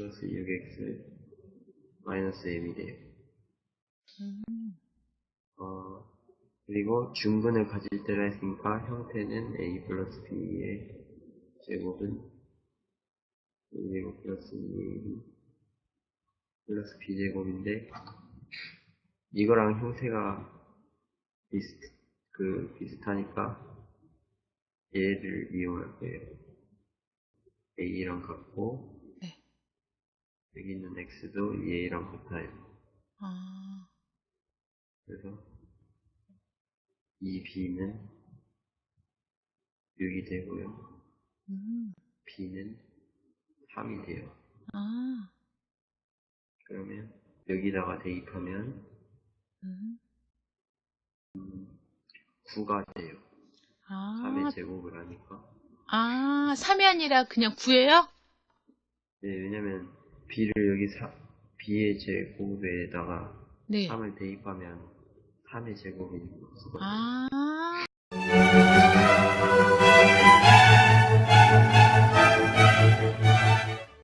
플러스 6x 마이너스 m이 돼요. 음. 어, 그리고 중근을 가질 때라 했으니까 형태는 a 플러스 b의 제곱은 a제곱 플러스 2ab 플러스 b제곱인데 이거랑 형태가 비슷, 그, 비슷하니까 얘를 이용할 거예요. a랑 같고 네. 여기 있는 x도 얘랑 같아요. 아, 그래서 이 b는 6이 되고요. 음. b는 3이 돼요. 아, 그러면 여기다가 대입하면 음. 9가 돼요. 아, 3의 제곱을 하니까. 아, 3이 아니라 그냥 9예요? 네, 왜냐면 b를 여기 4, b의 제곱에다가 네. 3을 대입하면 3의 제곱이 아,